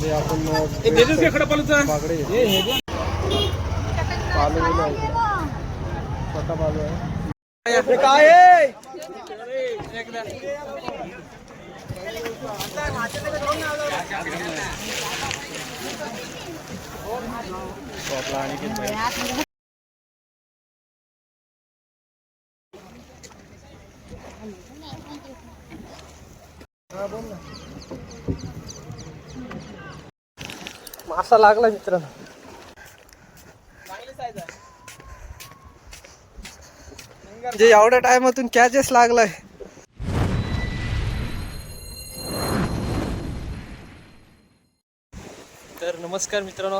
म्हणजे आपण हे देतेस का खडपालूचा बागडे हे हे दे. पालू बिलू आहे इकडे. छोटा पालू आहे हे काय आहे तो आपला अनिकेत भाई मासा लागला मित्रांनो. म्हणजे एवढ्या टायमातून कॅचेस लागलाय. तर नमस्कार मित्रांनो.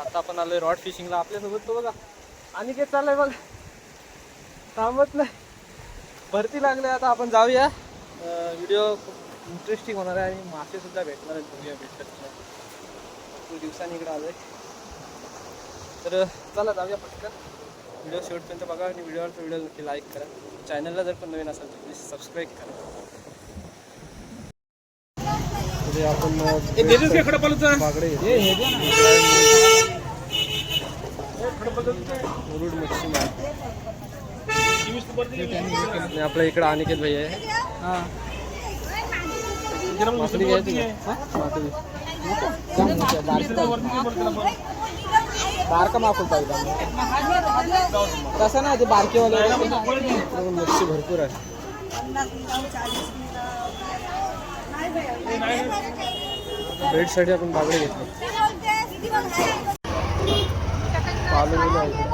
आता आपण आलोय रॉड फिशिंगला आपल्यासोबत तो बघा. आणि काय चाललंय बघा. थांबत नाही. भरती लागले आता आपण जाऊया. व्हिडिओ खूप इंटरेस्टिंग होणार आहे आणि मासे सुद्धा भेटणार आहेत. बघूया भेटतात. भरपूर दिवसांनी इकडे आलोय. तर चला जाऊया पटकन. व्हिडिओ शेवटपर्यंत बघा आणि व्हिडिओवरचा व्हिडिओ नक्की लाईक करा. चॅनलला जर पण नवीन असेल तर प्लीज सबस्क्राईब करा. आपण बागडे. मुरुड मच्छी आपल्या इकडे अनिकेत भाई आहे. हा. जरा मग मासळी घ्यायची का? मासळी बारका माकूल पाहिजे तसं नाही ते बारकेवाले इकडे मच्छी भरपूर आहे बेडसाठी आपण बागडे घेतले पालू बिलू आहे इकडे.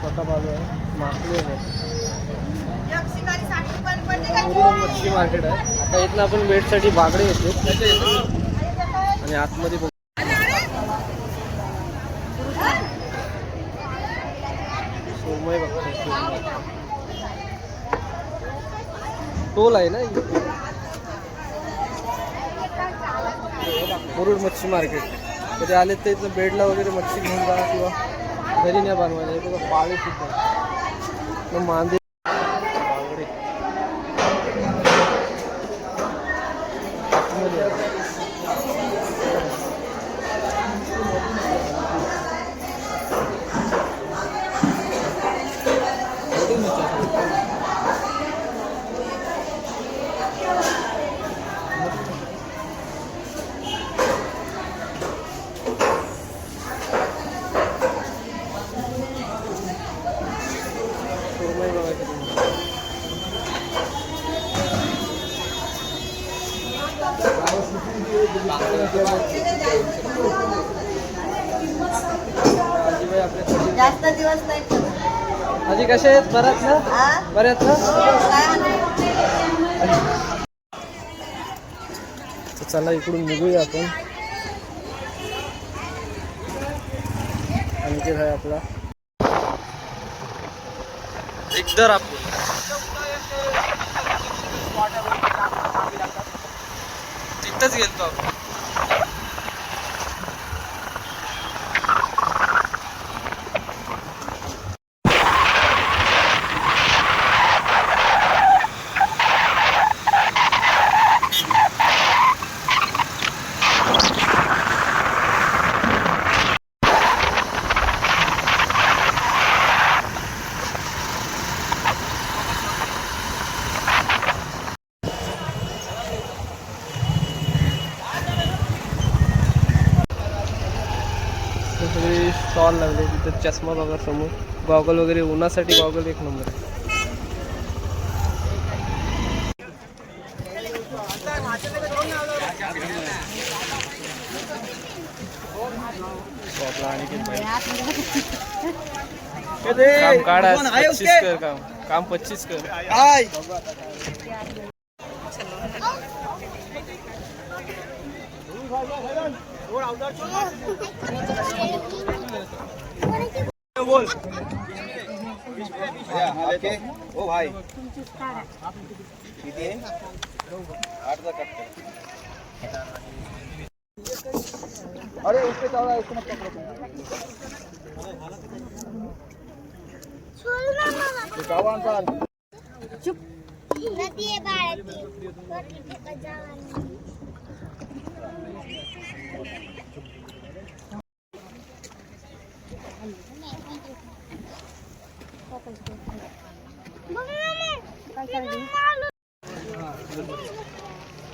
छोटा पालू आहे मासळी आहे मुरुड मच्छी मार्केट आहे आता इथनं आपण बेडसाठी बागडे घेतो आणि आतमध्ये बघू. सोमय बघतो. टोल आहे ना मुरुड मच्छी मार्केट. कधी आले तर इथं बेडला वगैरे मच्छी घेऊन जा किंवा घरी नाही बनवायला. बघा पाळी सुद्धा. मग मांदे जास्त दिवस नाही. आजी कसे आहेत बऱ्यात ना हा? बऱ्यात ना? तर चला इकडून निघूया आपण आणखी आहे आपला एकदर आपण तिथंच गेलतो आपण सगळे स्टॉल लागले तिथं चष्मा बघा समोर गॉगल वगैरे उन्हासाठी गॉगल एक नंबर आहे. काम काढा पच्चीस कर काम. काम पच्चीस कर. बोल ओ भाई. किती? कट्टा अरे उसके चौड़ा उसको मत पकड़ो नदी आहे बाळाची. वरती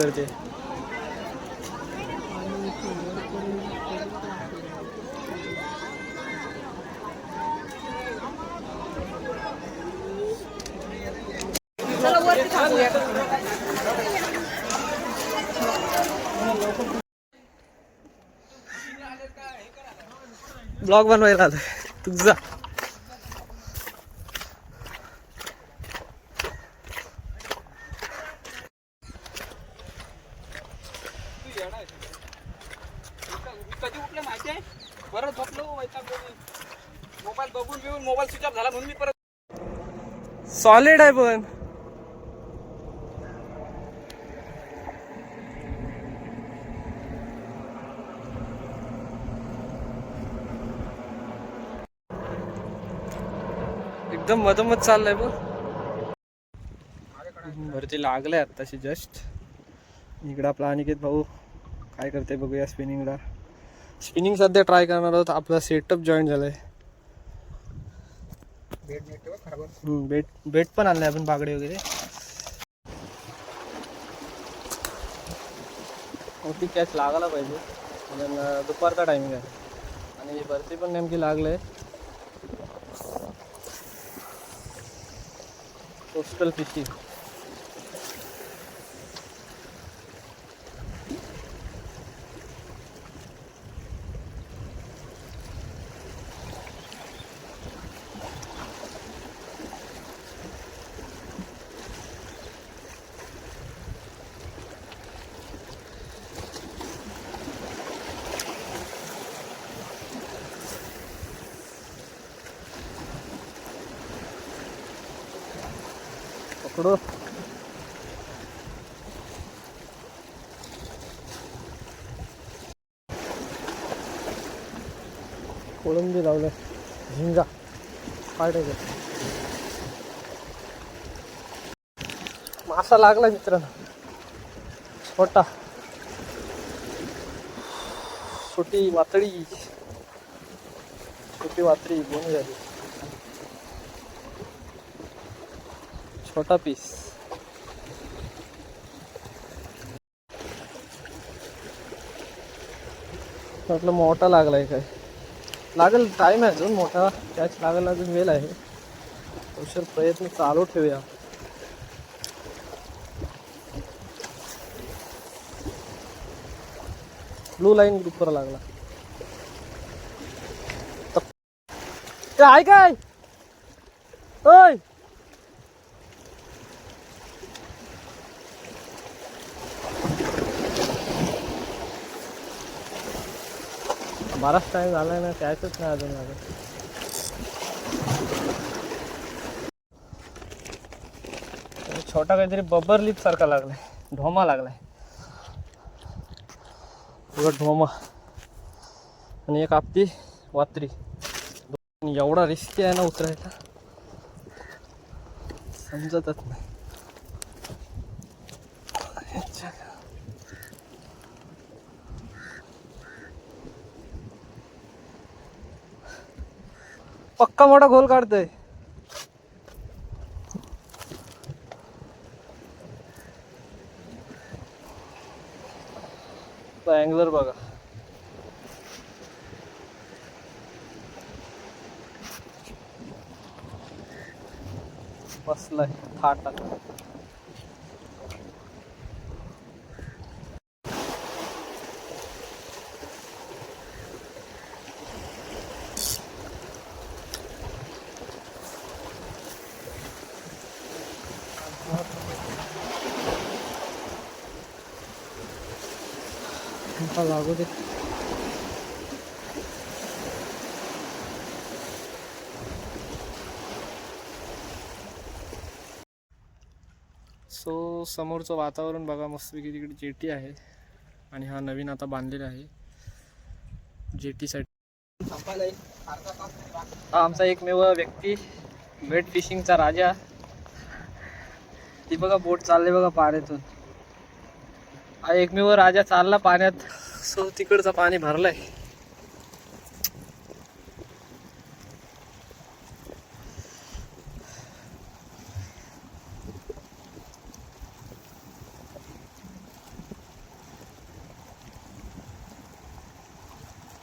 करते. ब्लॉग बनवायला आलोय. तुझा कधी उठलं माहिती आहे परत झोपलो मोबाईल बघून घेऊन मोबाईल स्विच ऑफ झाला म्हणून मी परत सॉलिड आहे पण. एकदम मधोमध चाललंय बघ. भरती लागलंय आत्ताशी जस्ट इकडं आपला अनिकेत भाऊ काय करते बघूया स्पिनिंगला स्पिनिंग सध्या ट्राय करणार आहोत. आपला सेटअप जॉईन झालाय. हम्म, बेट बेट पण आणलाय आपण बागडे वगैरे. मोठी कॅच लागायला पाहिजे. कारण दुपारचा टायमिंग आहे. आणि भरती पण नेमकी लागलंय. कोस्टल फिशिंग पकडो कोळंबी लावलं. झिंगा. पाठायचं मासा लागला मित्रांनो. छोटा. छोटी वातळी. छोटी वातळी दोन्ही झाली छोटा पीस म्हटलं मोठा लागलाय काय लागेल टाइम आहे अजून मोठा कॅच लागायला अजून वेळ आहे औषध प्रयत्न चालू ठेवूया ब्लू लाईन ग्रुपवर लागला। ते आहे काय ओय बराच टाइम झाला ना त्यायचंच नाही अजून माझं. छोटा काहीतरी बब्बर लिप सारखा लागलाय. ढोमा लागलाय. बघा ढोमा. आणि एक आपती वात्री. एवढा रिस्की आहे ना उतरायला. समजतच नाही. पक्का मोठा गोल काढतोय. अँगलर बघा. बसलाय थाटा आता लागू दे सो समोरचं वातावरण बघा मस्तपैकी तिकडे जेटी आहे. आणि हा नवीन आता बांधलेला आहे. जेटीसाठी हा आमचा एकमेव व्यक्ती वेट फिशिंगचा राजा. ती बघा बोट चालले बघा पाण्यातून. हा एकमेव राजा चालला पाण्यात. सो तिकडचं पाणी भरलंय.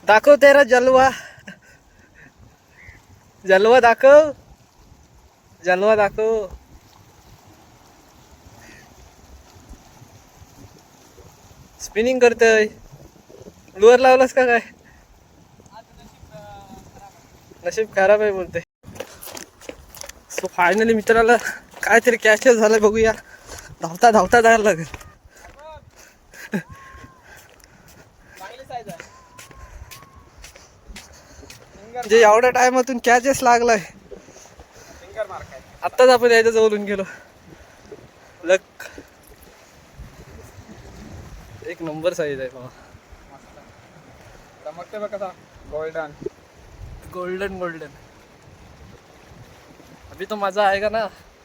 दाखव तेरा जलवा. जलवा दाखव. जलवा दाखव. स्पिनिंग करतोय. लोअर लावलास का काय? नशीब खराब आहे बोलते सो फायनली मित्राला काहीतरी कॅश झालंय बघूया. धावता धावता जायला लागेल. जे म्हणजे एवढ्या टायमातून कॅचेस लागलाय. आत्ताच आपण यायच्या जवळून गेलो. लक एक नंबर साईज आहे बाबा. चमकते बघ कसा. गोल्डन गोल्डन गोल्डन अभी तो मजा आएगा ना?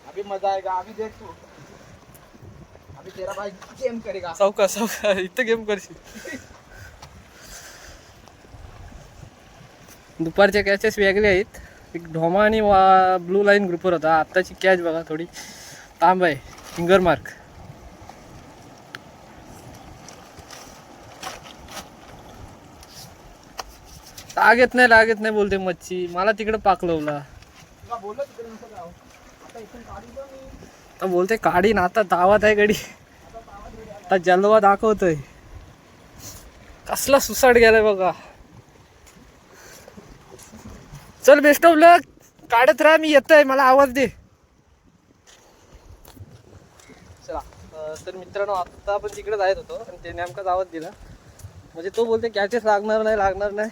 अभी मजा आएगा अभी देख तू. अभी तेरा भाई गेम करेगा. सावका सावका इथं गेम करशील. दुपारच्या कॅचेस वेगळे आहेत. एक ढोमा आणि वा ब्लू लाईन ग्रुपवर होता. आत्ताची कॅच बघा थोडी. तांब आहे. फिंगर मार्क लागत नाही लागत नाही बोलते मच्छी. मला तिकडे पाकलवला. तर बोलते काढीन आता दावात आहे गडी आता जलवा दाखवतोय. कसला सुसाट गेलाय बघा. चल बेस्ट ऑफ लक काढत राहा मी येतोय मला आवाज दे. चला तर मित्रांनो आता आपण तिकडे जायत होतो आणि ते नेमकाच आवाज दिला. म्हणजे तो बोलते कॅचेस लागणार नाही लागणार नाही.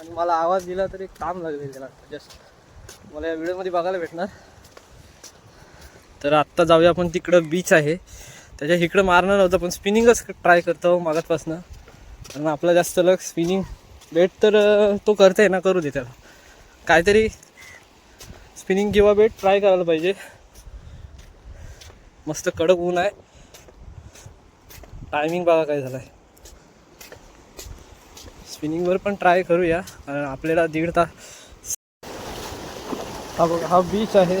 आणि मला आवाज दिला तर एक काम लागेल त्याला जस्ट मला या व्हिडिओमध्ये बघायला भेटणार. तर आत्ता जाऊया आपण तिकडं बीच आहे. त्याच्या इकडं मारणार नव्हतं पण स्पिनिंगच ट्राय करतो मागातपासनं. कारण आपला जास्त लग स्पिनिंग बेट तर तो करते ना करू दे त्याला. काहीतरी स्पिनिंग किंवा बेट ट्राय करायला पाहिजे. मस्त कडक ऊन आहे. टायमिंग बघा काय झालं आहे स्पिनिंगवर पण ट्राय करूया. कारण आपल्याला दीड तास हा बघा हा बीच आहे.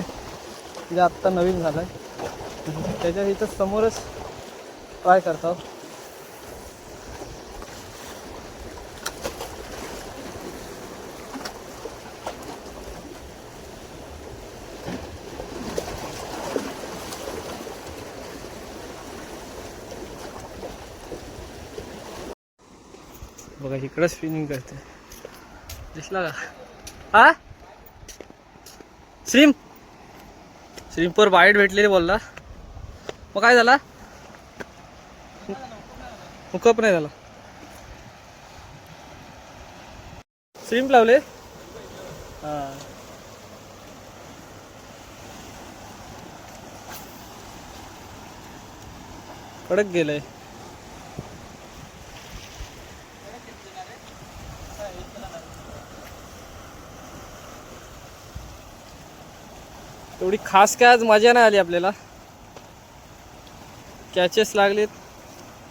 जे आत्ता नवीन झालं आहे त्याच्या इथं समोरच ट्राय करतो बघा इकडं स्पिनिंग करते दिसला का? हा? श्रीम? श्रीमपूर बाईट भेटलेली बोलला. मग काय झाला? हुकअप नाही झाला. श्रीम लावले? हा. कडक गेलंय. एवढी खास काय आज मजा नाही आली आपल्याला. कॅचेस लागलेत.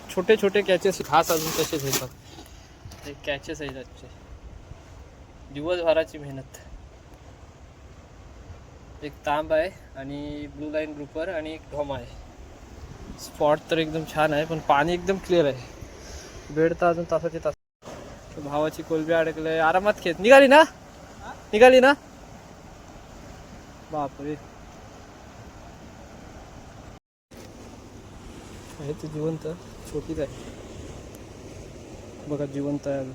छोटे छोटे कॅचेस खास अजून तसेच येतात ते कॅचेस आहेत आजचे. दिवसभराची मेहनत. एक तांब आहे आणि ब्लू लाईन ग्रुपर आणि एक ढोमा आहे. स्पॉट तर एकदम छान आहे पण पाणी एकदम क्लिअर आहे. बेड तर अजून तासाचे तास. भावाची कोलबी अडकले आरामात खेत निघाली ना? निघाली ना? बापरे. आहे ते जिवंत छोटीच आहे. बघा जिवंत आहे अजून.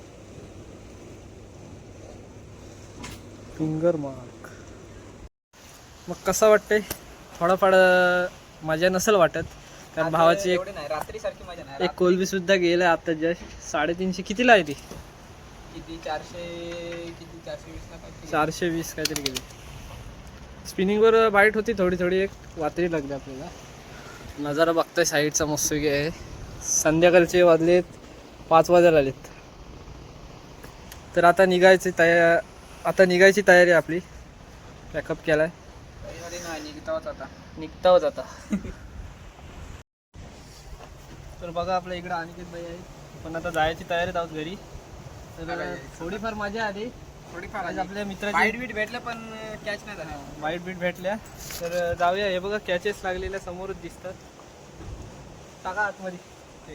फिंगर मार्क मग कसं वाटतंय? थोडाफार मजा नसेल वाटत. कारण भावाची एक मजा नाही. एक कोलबी सुद्धा गेलाय आता जस्ट साडेतीनशे कितीला आहे ती? किती? चारशे किती? चारशे वीस चारशे वीस काहीतरी गेली. स्पिनिंगवर बाईट होती थोडी थोडी. एक वातळी लागली आपल्याला. नजारा बघतोय साईडचा मस्त आहे. संध्याकाळचे वाजलेत पाच वाजायला आलेत. तर आता निघायची तया आता निघायची तयारी आहे आपली. पॅकअप केलाय. रविवारी नाही आता. निघता आता तर बघा आपल्या इकडे अनिकेत बाई आहे पण आता जायची तयारीत आहोत घरी. तर थोडीफार मजा आली. थोडीफार आज आली. आपल्या मित्राची बाईट बीट भेटलं पण कॅच नाही झाला. वाईट बीट भेटल्या. तर जाऊया. हे बघा कॅचेस लागलेल्या समोरच दिसतात. टाका आतमध्ये. ते.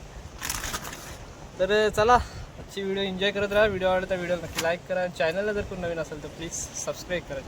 तर चला आजची व्हिडिओ एन्जॉय करत राहा. व्हिडिओ आवडता व्हिडिओ नक्की लाईक करा. चॅनलला जर कोण नवीन असेल तर प्लीज सबस्क्राईब करा.